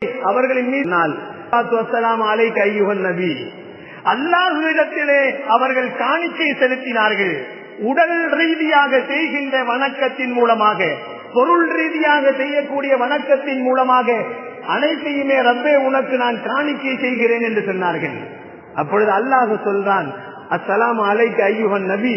அவர்களின் மீது அலை கையுகன் நபி. அல்லாஹுவிடத்திலே அவர்கள் காணிக்கை செலுத்தினார்கள். உடல் ரீதியாக செய்கின்ற வணக்கத்தின் மூலமாக பொருள் ரீதியாக செய்யக்கூடிய வணக்கத்தின் மூலமாக அனைத்தையுமே ரப்பே உனக்கு நான் காணிக்கை செய்கிறேன் என்று சொன்னார்கள். அப்பொழுது அல்லாஹ் சொல்றான் அஸ்ஸலாம் அலைக்கு ஐயுகன் நபி.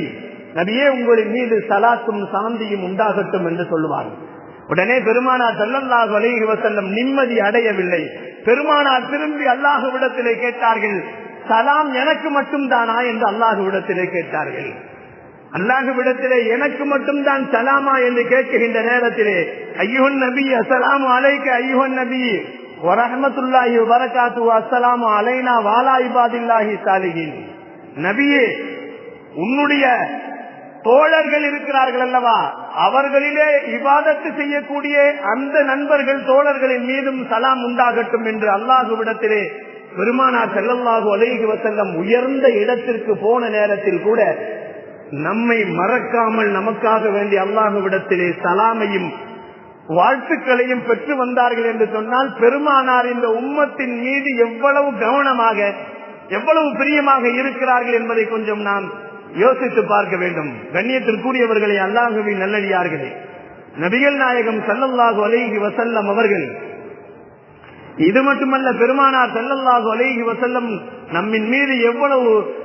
நபியே உங்களின் மீது சலாத்தும் சாந்தியும் உண்டாகட்டும் என்று சொல்லுவார்கள். உடனே பெருமானார் செல்லல்லாஹு அலைஹி வசல்லம் நிம்மதி அடையவில்லை. பெருமானார் திரும்பி அல்லாஹுவிடத்திலே கேட்டார்கள் சலாம் எனக்கு மட்டும்தானா? என்று அல்லாஹுவிடத்திலே கேட்டார்கள். அல்லாஹுவிடத்திலே எனக்கு மட்டும்தான் சலாமா? என்று கேட்கின்ற நேரத்திலே ஐயோன் நபி அசலாம் அலைக்கு ஐயோன் நபி. வரஹமத்துல்லாஹி வரகாத்து அஸ்ஸலாமு அலைனா வாலா இபாதில்லாஹி சாலிகின் நபியே உன்னுடைய தோழர்கள் இருக்கிறார்கள் அல்லவா? அவர்களிலே இவாதத்து செய்யக்கூடிய அந்த நண்பர்கள் தோழர்களின் மீதும் சலாம் உண்டாகட்டும் என்று அல்லாஹுவிடத்திலே பெருமானார் செல்லல்லாஹு அலைகி வசல்லம் உயர்ந்த இடத்திற்கு போன நேரத்தில் கூட நம்மை மறக்காமல் நமக்காக வேண்டி அல்லாஹுவிடத்திலே சலாமையும் வாழ்த்துக்களையும் பெற்று வந்தார்கள் என்று சொன்னால் பெருமானார் இந்த உம்மத்தின் மீது எவ்வளவு கவனமாக எவ்வளவு பிரியமாக இருக்கிறார்கள் என்பதை கொஞ்சம் நாம் யோசித்து பார்க்க வேண்டும். கண்ணியத்திற்குரியவர்களை அல்லாஹுவின் நல்லடியார்களே. நபிகள் நாயகம் சல்லல்லாஹு அலைஹி வசல்லம் அவர்கள் இது மட்டுமல்ல பெருமானார் சல்லல்லாஹு அலைஹி வசல்லம் நம்மின் மீது எவ்வளவு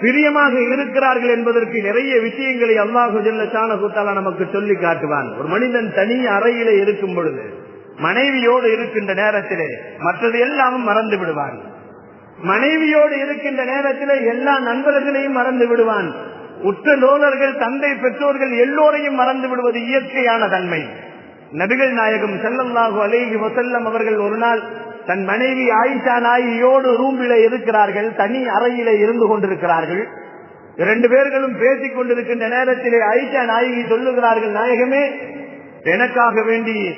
பிரியமாக இருக்கிறார்கள் என்பதற்கு நிறைய விஷயங்களை அல்லாஹு ஜல்ல நமக்கு சொல்லி காட்டுவான். ஒரு மனிதன் தனி அறையிலே இருக்கும் பொழுது மனைவியோடு இருக்கின்ற நேரத்திலே மற்றது எல்லாமும் மறந்து விடுவான். மனைவியோடு இருக்கின்ற நேரத்தில் எல்லா நண்பர்களையும் மறந்து விடுவான். உற்ற நோலர்கள் தந்தை பெற்றோர்கள் எல்லோரையும் மறந்து விடுவது இயற்கையான தன்மை. நபிகள் நாயகம் செல்லல்லாஹு அலேஹி வசல்லம் அவர்கள் ஒரு நாள் தன் மனைவி ஆயிஷா நாயியோடு ரூமில இருக்கிறார்கள் தனி அறையில இருந்து கொண்டிருக்கிறார்கள். இரண்டு பேர்களும் பேசிக் கொண்டிருக்கின்ற நேரத்திலே ஆயிஷா நாயகி சொல்லுகிறார்கள் நாயகமே எனக்காக வேண்டி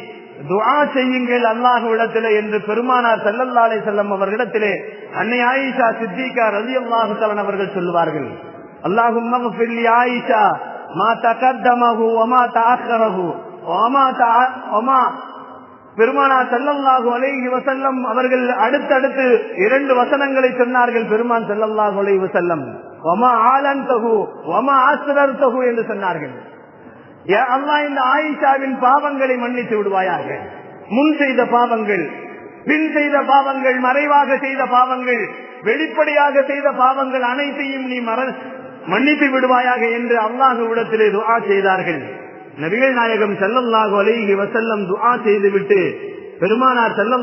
துவா செய்யுங்கள் அல்லாஹுவிடத்திலே என்று பெருமானார் செல்லல்லாலே செல்லம் அவர்களிடத்திலே அன்னை ஆயிஷா சித்திகா ரதி அல்லாஹு அவர்கள் சொல்லுவார்கள். அல்லாஹும் ஆயிஷா மா தகத்தமகு ஒமா தாக்கரகு ஒமா தா ஒமா பெருமானா செல்லல்லாஹு அலைஹி வசல்லம் அவர்கள் அடுத்தடுத்து இரண்டு வசனங்களை சொன்னார்கள் பெருமான் செல்லல்லாஹு அலைஹி வசல்லம் ஒமா ஆலன் தகு ஒமா ஆசிரர் தகு என்று சொன்னார்கள். அல்லா இந்த ஆயிஷாவின் பாவங்களை மன்னித்து விடுவாயாக. முன் செய்த பாவங்கள் பின் செய்த பாவங்கள் மறைவாக செய்த பாவங்கள் வெளிப்படையாக செய்த பாவங்கள் அனைத்தையும் நீ மற மன்னித்து விடுவாயாக என்று அல்லாஹுவிடத்திலே துஆ செய்தார்கள். நபிகள் நாயகம் செல்லல்லாஹு அலைஹி வசல்லம் துஆ செய்துவிட்டு பெருமானார் செல்லம்